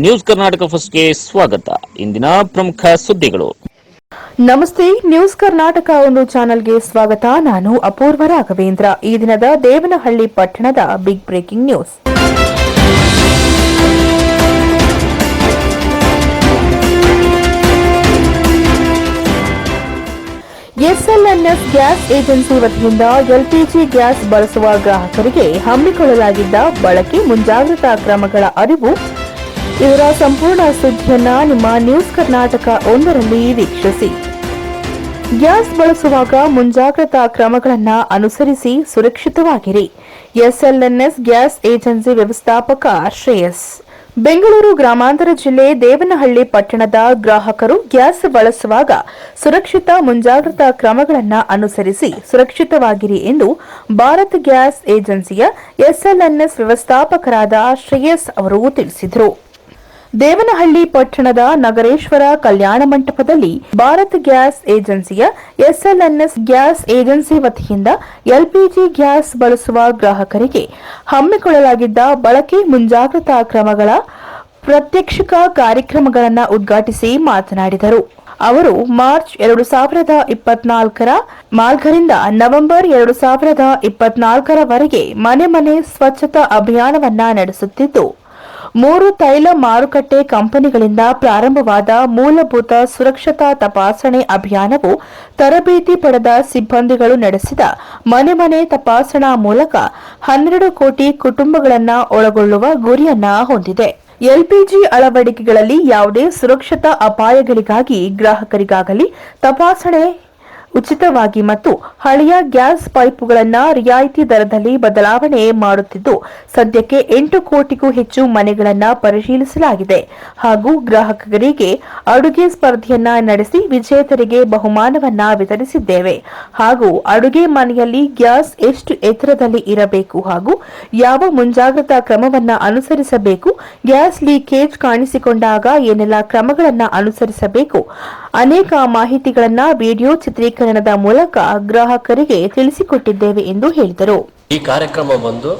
News Karnataka ಫಸ್ಟ್ಗೆ ಸ್ವಾಗತ. ಇಂದಿನ ಪ್ರಮುಖ ಸುದ್ದಿಗಳು. ನಮಸ್ತೆ, ನ್ಯೂಸ್ ಕರ್ನಾಟಕ ಒಂದು ಚಾನೆಲ್ಗೆ ಸ್ವಾಗತ. ನಾನು ಅಪೂರ್ವ ರಾಘವೇಂದ್ರ. ಈ ದಿನದ ದೇವನಹಳ್ಳಿ ಪಟ್ಟಣದ big breaking news SLNS gas agency ವತಿಯಿಂದ ಎಲ್ಪಿಜಿ ಗ್ಯಾಸ್ ಬಳಸುವ ಗ್ರಾಹಕರಿಗೆ ಹಮ್ಮಿಕೊಳ್ಳಲಾಗಿದ್ದ ಬಳಕೆ ಮುಂಜಾಗ್ರತಾ ಕ್ರಮಗಳ ಅರಿವು ಇದರ ಸಂಪೂರ್ಣ ಸುದ್ದಿಯನ್ನ ನಿಮ್ಮ ನ್ಯೂಸ್ ಕರ್ನಾಟಕ ಒಂದರಲ್ಲಿ ವೀಕ್ಷಿಸಿ. ಗ್ಯಾಸ್ ಬಳಸುವಾಗ ಮುಂಜಾಗ್ರತಾ ಕ್ರಮಗಳನ್ನು ಅನುಸರಿಸಿ ಸುರಕ್ಷಿತವಾಗಿರಿ. ಎಸ್ಎಲ್ಎನ್ಎಸ್ ಗ್ಯಾಸ್ ಏಜೆನ್ಸಿ ವ್ಯವಸ್ಥಾಪಕ ಶ್ರೇಯಸ್. ಬೆಂಗಳೂರು ಗ್ರಾಮಾಂತರ ಜಿಲ್ಲೆ ದೇವನಹಳ್ಳಿ ಪಟ್ಟಣದ ಗ್ರಾಹಕರು ಗ್ಯಾಸ್ ಬಳಸುವಾಗ ಸುರಕ್ಷಿತ ಮುಂಜಾಗ್ರತಾ ಕ್ರಮಗಳನ್ನು ಅನುಸರಿಸಿ ಸುರಕ್ಷಿತವಾಗಿರಿ ಎಂದು ಭಾರತ್ ಗ್ಯಾಸ್ ಏಜೆನ್ಸಿಯ ಎಸ್ಎಲ್ಎನ್ಎಸ್ ವ್ಯವಸ್ಥಾಪಕರಾದ ಶ್ರೇಯಸ್ ಅವರು ತಿಳಿಸಿದರು. ದೇವನಹಳ್ಳಿ ಪಟ್ಟಣದ ನಗರೇಶ್ವರ ಕಲ್ಯಾಣ ಮಂಟಪದಲ್ಲಿ ಭಾರತ್ ಗ್ಯಾಸ್ ಏಜೆನ್ಸಿಯ ಎಸ್ಎಲ್ಎನ್ಎಸ್ ಗ್ಯಾಸ್ ಏಜೆನ್ಸಿ ವತಿಯಿಂದ ಎಲ್ಪಿಜಿ ಗ್ಯಾಸ್ ಬಳಸುವ ಗ್ರಾಹಕರಿಗೆ ಹಮ್ಮಿಕೊಳ್ಳಲಾಗಿದ್ದ ಬಳಕೆ ಮುಂಜಾಗ್ರತಾ ಕ್ರಮಗಳ ಪ್ರತ್ಯಕ್ಷಿಕ ಕಾರ್ಯಕ್ರಮಗಳನ್ನು ಉದ್ಘಾಟಿಸಿ ಮಾತನಾಡಿದರು. ಅವರು ಮಾರ್ಚ್ ಎರಡು ಸಾವಿರದ ಇಪ್ಪತ್ನಾಲ್ಕರ ನಾಲ್ಕರಿಂದ ನವೆಂಬರ್ ಎರಡು ಸಾವಿರದ ಇಪ್ಪತ್ನಾಲ್ಕರವರೆಗೆ ಮನೆ ಮನೆ ಸ್ವಚ್ಛತಾ ಅಭಿಯಾನವನ್ನ ನಡೆಸುತ್ತಿದ್ದು ಮೂರು ತೈಲ ಮಾರುಕಟ್ಟೆ ಕಂಪನಿಗಳಿಂದ ಪ್ರಾರಂಭವಾದ ಮೂಲಭೂತ ಸುರಕ್ಷತಾ ತಪಾಸಣೆ ಅಭಿಯಾನವು ತರಬೇತಿ ಪಡೆದ ಸಿಬ್ಬಂದಿಗಳು ನಡೆಸಿದ ಮನೆ ಮನೆ ತಪಾಸಣಾ ಮೂಲಕ ಹನ್ನೆರಡು ಕೋಟಿ ಕುಟುಂಬಗಳನ್ನು ಒಳಗೊಳ್ಳುವ ಗುರಿಯನ್ನ ಹೊಂದಿದೆ. ಎಲ್ಪಿಜಿ ಅಳವಡಿಕೆಗಳಲ್ಲಿ ಯಾವುದೇ ಸುರಕ್ಷತಾ ಅಪಾಯಗಳಿಗಾಗಿ ಗ್ರಾಹಕರಿಗಾಗಲಿ ತಪಾಸಣೆ ಉಚಿತವಾಗಿ ಮತ್ತು ಹಳೆಯ ಗ್ಯಾಸ್ ಪೈಪುಗಳನ್ನು ರಿಯಾಯಿತಿ ದರದಲ್ಲಿ ಬದಲಾವಣೆ ಮಾಡುತ್ತಿದ್ದು, ಸದ್ಯಕ್ಕೆ ಎಂಟು ಕೋಟಿಗೂ ಹೆಚ್ಚು ಮನೆಗಳನ್ನು ಪರಿಶೀಲಿಸಲಾಗಿದೆ. ಹಾಗೂ ಗ್ರಾಹಕರಿಗೆ ಅಡುಗೆ ಸ್ಪರ್ಧೆಯನ್ನ ನಡೆಸಿ ವಿಜೇತರಿಗೆ ಬಹುಮಾನವನ್ನ ವಿತರಿಸಿದ್ದೇವೆ. ಹಾಗೂ ಅಡುಗೆ ಮನೆಯಲ್ಲಿ ಗ್ಯಾಸ್ ಎಷ್ಟು ಎತ್ತರದಲ್ಲಿ ಇರಬೇಕು ಹಾಗೂ ಯಾವ ಮುಂಜಾಗ್ರತಾ ಕ್ರಮವನ್ನ ಅನುಸರಿಸಬೇಕು, ಗ್ಯಾಸ್ ಲೀಕೇಜ್ ಕಾಣಿಸಿಕೊಂಡಾಗ ಏನೆಲ್ಲ ಕ್ರಮಗಳನ್ನು ಅನುಸರಿಸಬೇಕು, ಅನೇಕ ಮಾಹಿತಿಗಳನ್ನ ವಿಡಿಯೋ ಚಿತ್ರೀಕರಣದ ಮೂಲಕ ಗ್ರಾಹಕರಿಗೆ ತಿಳಿಸಿಕೊಟ್ಟಿದ್ದೇವೆ ಎಂದು ಹೇಳಿದರು. ಈ ಕಾರ್ಯಕ್ರಮ ಬಂದು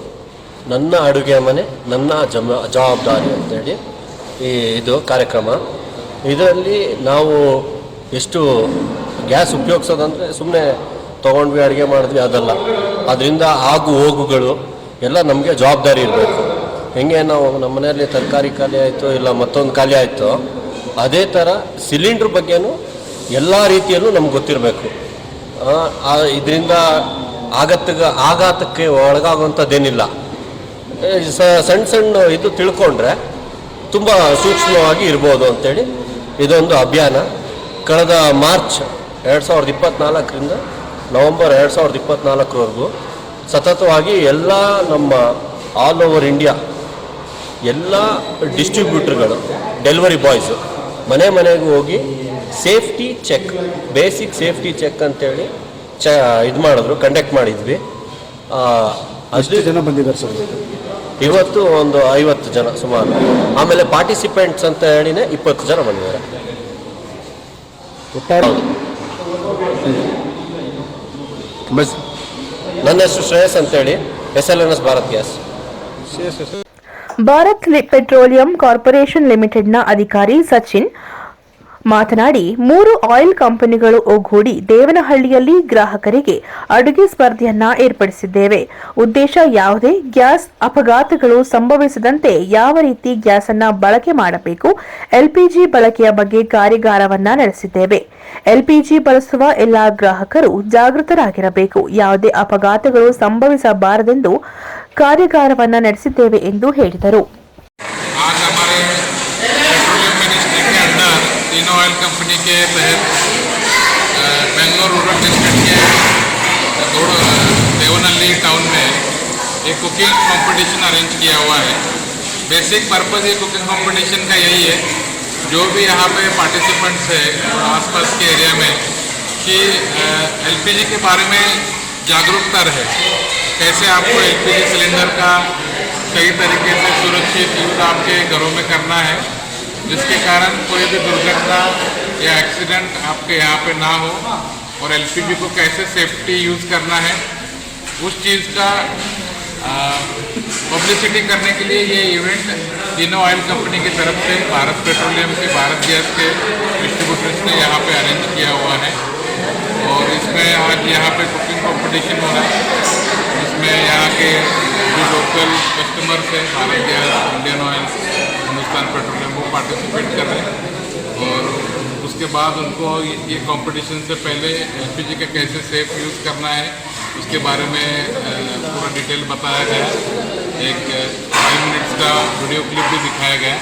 ನನ್ನ ಅಡುಗೆ ಮನೆ, ನನ್ನ ಜಮ, ಜವಾಬ್ದಾರಿ ಅಂತೇಳಿ ಈ ಇದು ಕಾರ್ಯಕ್ರಮ. ಇದರಲ್ಲಿ ನಾವು ಎಷ್ಟು ಗ್ಯಾಸ್ ಉಪಯೋಗಿಸೋದಂದರೆ ಸುಮ್ಮನೆ ತೊಗೊಂಡ್ವಿ, ಅಡುಗೆ ಮಾಡಿದ್ವಿ, ಅದಲ್ಲ. ಅದರಿಂದ ಆಗು ಹೋಗುಗಳು ಎಲ್ಲ ನಮಗೆ ಜವಾಬ್ದಾರಿ ಇರಬೇಕು. ಹೆಂಗೆ ನಾವು ನಮ್ಮ ಮನೆಯಲ್ಲಿ ತರಕಾರಿ ಖಾಲಿ ಆಯಿತು ಇಲ್ಲ ಮತ್ತೊಂದು ಖಾಲಿ ಆಯಿತು, ಅದೇ ಥರ ಸಿಲಿಂಡ್ರ್ ಬಗ್ಗೆನೂ ಎಲ್ಲ ರೀತಿಯಲ್ಲೂ ನಮ್ಗೆ ಗೊತ್ತಿರಬೇಕು. ಇದರಿಂದ ಆಗತ್ತಗ ಆಘಾತಕ್ಕೆ ಒಳಗಾಗುವಂಥದ್ದೇನಿಲ್ಲ. ಸಣ್ಣ ಸಣ್ಣ ಇದು ತಿಳ್ಕೊಂಡ್ರೆ ತುಂಬ ಸೂಕ್ಷ್ಮವಾಗಿ ಇರ್ಬೋದು ಅಂತೇಳಿ ಇದೊಂದು ಅಭಿಯಾನ. ಕಳೆದ ಮಾರ್ಚ್ ಎರಡು ಸಾವಿರದ ಇಪ್ಪತ್ತ್ನಾಲ್ಕರಿಂದ ನವಂಬರ್ ಎರಡು ಸಾವಿರದ ಇಪ್ಪತ್ತ್ನಾಲ್ಕರವರೆಗೂ ಸತತವಾಗಿ ಎಲ್ಲ ನಮ್ಮ ಆಲ್ ಓವರ್ ಇಂಡಿಯಾ, ಎಲ್ಲ ಡಿಸ್ಟ್ರಿಬ್ಯೂಟ್ರ್ಗಳು, ಡೆಲಿವರಿ ಬಾಯ್ಸು ಮನೆ ಮನೆಗೂ ಹೋಗಿ safety check basic safety check ಅಂತೇಳಿ ಚ ಇದು ಮಾಡಿದ್ರು ಕಂಡಕ್ಟ್ ಮಾಡಿದ್ವಿ. ಅಷ್ಟು ಜನ ಬಂದಿದ್ದಾರೆ ಸರ್ ಇವತ್ತು? ಒಂದು ಐವತ್ತು ಜನ ಸುಮಾರು. ಆಮೇಲೆ ಪಾರ್ಟಿಸಿಪೆಂಟ್ಸ್ ಅಂತ ಹೇಳಿನೇ ಇಪ್ಪತ್ತು ಜನ ಬಂದಿದ್ದಾರೆ. ಒಟ್ಟಾರೆ ಬಸ್ ನನ್ನ ಹೆಸರು ಶ್ರೇಯಸ್ ಅಂತೇಳಿ S L N S Bharat gas. Bharat petroleum corporation ಲಿಮಿಟೆಡ್ನ ಅಧಿಕಾರಿ ಸಚಿನ್ ಮಾತನಾಡಿ, ಮೂರು ಆಯಿಲ್ ಕಂಪನಿಗಳು ಒಗ್ಗೂಡಿ ದೇವನಹಳ್ಳಿಯಲ್ಲಿ ಗ್ರಾಹಕರಿಗೆ ಅಡುಗೆ ಸ್ಪರ್ಧೆಯನ್ನ ಏರ್ಪಡಿಸಿದ್ದೇವೆ. ಉದ್ದೇಶ ಯಾವುದೇ ಗ್ಯಾಸ್ ಅಪಘಾತಗಳು ಸಂಭವಿಸದಂತೆ ಯಾವ ರೀತಿ ಗ್ಯಾಸ್ ಅನ್ನ ಬಳಕೆ ಮಾಡಬೇಕು, ಎಲ್ಪಿಜಿ ಬಳಕೆಯ ಬಗ್ಗೆ ಕಾರ್ಯಾಗಾರವನ್ನ ನಡೆಸಿದ್ದೇವೆ. ಎಲ್ಪಿಜಿ ಬಳಸುವ ಎಲ್ಲಾ ಗ್ರಾಹಕರು ಜಾಗೃತರಾಗಿರಬೇಕು. ಯಾವುದೇ ಅಪಘಾತಗಳು ಸಂಭವಿಸಬಾರದೆಂದು ಕಾರ್ಯಾಗಾರವನ್ನ ನಡೆಸಿದ್ದೇವೆ ಎಂದು ಹೇಳಿದರು आज हमारे पेट्रोलियम मिनिस्ट्री के अंडर तीनों ऑयल कंपनी के तहत अ, बेंगलोर रूरल डिस्ट्रिक्ट के दौड़ देवनहल्ली टाउन में एक कुकिंग कंपटीशन अरेंज किया हुआ है बेसिक पर्पज़ ये कुकिंग कंपटीशन का यही है जो भी यहाँ पे पार्टिसिपेंट्स है और आसपास के एरिया में कि एलपीजी के बारे में जागरूकता रहे कैसे आपको एलपीजी सिलेंडर का सही तरीके से सुरक्षित यूज़ आपके घरों में करना है, जिसके कारण कोई भी दुर्घटना या एक्सीडेंट आपके यहाँ पे ना हो और एलपीजी को कैसे सेफ्टी यूज़ करना है, उस चीज़ का पब्लिसिटी करने के लिए ये इवेंट तीनों ऑयल कंपनी की तरफ़ से, भारत पेट्रोलियम के, भारत गैस के डिस्ट्रीब्यूटर्स ने यहाँ पे अरेंज किया हुआ है। और इसमें आज यहाँ पे कुकिंग कंपटीशन हो रहा है। इसमें यहाँ के जो लोकल कस्टमर्स हैं Bharat gas Indian oil Hindustan petroleum वो पार्टिसिपेट कर रहे हैं और उसके बाद उनको ये, कंपटीशन से पहले एलपीजी का कैसे सेफ़ यूज़ करना है उसके बारे में पूरा डिटेल बताया गया एक फाइव मिनट्स का वीडियो क्लिप भी दिखाया गया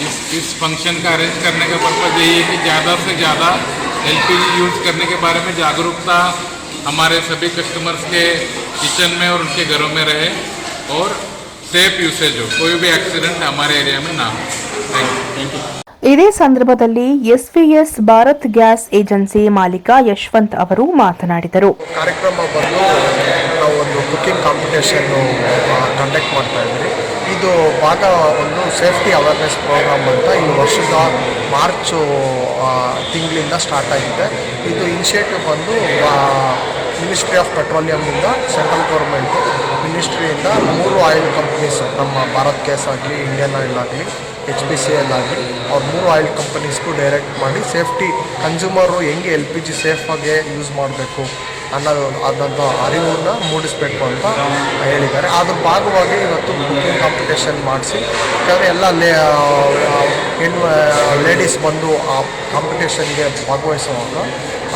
इस इस फ़ंक्शन का अरेंज करने का पर्पज़ यही है कि ज़्यादा से ज़्यादा एलपीजी यूज़ करने के बारे में जागरूकता हमारे सभी कस्टमर्स के किचन में और उनके घरों में रहे और सेफ यूसेज हो कोई भी एक्सीडेंट हमारे एरिया में ना हो थैंक यू ಇದೇ ಸಂದರ್ಭದಲ್ಲಿ ಎಸ್ವಿಎಸ್ ಭಾರತ್ ಗ್ಯಾಸ್ ಏಜೆನ್ಸಿ ಮಾಲೀಕ ಯಶವಂತ್ ಅವರು ಮಾತನಾಡಿದರು ಕಾರ್ಯಕ್ರಮ ಬಂದು ನಾವು ಒಂದು ಕುಕ್ಕಿಂಗ್ ಕಾಂಪಿಟೇಷನ್ನು ಕಂಡಕ್ಟ್ ಮಾಡ್ತಾ ಇದ್ವಿ ಇದು ಭಾಗ ಒಂದು ಸೇಫ್ಟಿ ಅವೇರ್ನೆಸ್ ಪ್ರೋಗ್ರಾಮ್ ಅಂತ ಈ ವರ್ಷದ ಮಾರ್ಚು ತಿಂಗಳಿಂದ ಸ್ಟಾರ್ಟ್ ಆಗಿದೆ. ಇದು ಇನಿಷಿಯೇಟಿವ್ ಬಂದು ಮಿನಿಸ್ಟ್ರಿ ಆಫ್ ಪೆಟ್ರೋಲಿಯಂನಿಂದ ಸೆಂಟ್ರಲ್ ಗೌರ್ಮೆಂಟು ಮಿನಿಸ್ಟ್ರಿಯಿಂದ ಮೂರು ಆಯಿಲ್ ಕಂಪ್ನೀಸ್ ನಮ್ಮ ಭಾರತ್ ಗ್ಯಾಸ್ ಆಗಲಿ ಇಂಡಿಯನ್ ಆಯಿಲ್ ಆಗಲಿ ಎಚ್ ಬಿ ಸಿ ಎಲ್ ಆಗಲಿ, ಅವ್ರ ಮೂರು ಆಯಿಲ್ ಕಂಪನೀಸ್ಗೂ ಡೈರೆಕ್ಟ್ ಮಾಡಿ ಸೇಫ್ಟಿ ಕನ್ಸ್ಯೂಮರು ಹೆಂಗೆ ಎಲ್ ಪಿ ಜಿ ಸೇಫಾಗಿ ಯೂಸ್ ಮಾಡಬೇಕು ಅನ್ನೋದು ಅದಂತ ಅರಿವನ್ನು ಮೂಡಿಸ್ಬೇಕು ಅಂತ ಹೇಳಿದ್ದಾರೆ. ಅದ್ರ ಭಾಗವಾಗಿ ಇವತ್ತು ಕಾಂಪಿಟೇಷನ್ ಮಾಡಿಸಿ ಯಾಕಂದರೆ ಎಲ್ಲ ಲೇ ಹೆಣ್ಣು ಲೇಡೀಸ್ ಬಂದು ಆ ಕಾಂಪಿಟೇಷನ್ಗೆ ಭಾಗವಹಿಸುವಾಗ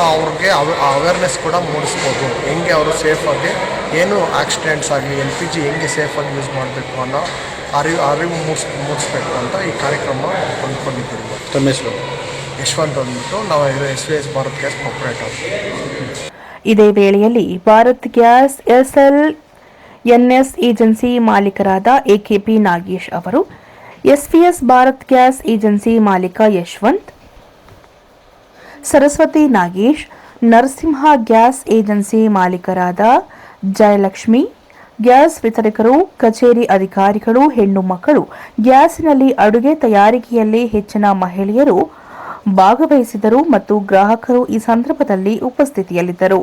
ಅವ್ರಿಗೆ ಅವೇರ್ನೆಸ್ ಕೂಡ ಮೂಡಿಸ್ಬೋದು. ಹೆಂಗೆ ಅವರು ಸೇಫಾಗಿ ಏನು ಆಕ್ಸಿಡೆಂಟ್ಸ್ ಆಗಲಿ ಎಲ್ ಪಿ ಜಿ ಹೆಂಗೆ ಸೇಫಾಗಿ ಯೂಸ್ ಮಾಡಬೇಕು ಅನ್ನೋ ಅರಿವು ಅರಿವು ಮೂಡಿಸ್ ಮೂಡಿಸ್ಬೇಕು ಅಂತ ಈ ಕಾರ್ಯಕ್ರಮ ಹೊಂದ್ಕೊಂಡಿದ್ದೀವಿ ಹೆಸರು? ಯಶವಂತ್ ಅಂದ್ಬಿಟ್ಟು ನಾವು S V S Bharat gas operator ಇದೇ ವೇಳೆಯಲ್ಲಿ Bharat gas SL NS agency ಮಾಲೀಕರಾದ AKP Nagesh ಅವರು ಎಸ್ಪಿಎಸ್ ಭಾರತ್ ಗ್ಯಾಸ್ ಏಜೆನ್ಸಿ ಮಾಲೀಕ ಯಶವಂತ್, ಸರಸ್ವತಿ ನಾಗೇಶ್, ನರಸಿಂಹ ಗ್ಯಾಸ್ ಏಜೆನ್ಸಿ ಮಾಲೀಕರಾದ ಜಯಲಕ್ಷ್ಮಿ, ಗ್ಯಾಸ್ ವಿತರಕರು, ಕಚೇರಿ ಅಧಿಕಾರಿಗಳು, ಹೆಣ್ಣು ಮಕ್ಕಳು, ಗ್ಯಾಸಿನಲ್ಲಿ ಅಡುಗೆ ತಯಾರಿಕೆಯಲ್ಲಿ ಹೆಚ್ಚಿನ ಮಹಿಳೆಯರು ಭಾಗವಹಿಸಿದರು ಮತ್ತು ಗ್ರಾಹಕರು ಈ ಸಂದರ್ಭದಲ್ಲಿ ಉಪಸ್ಥಿತಿಯಲ್ಲಿದ್ದರು.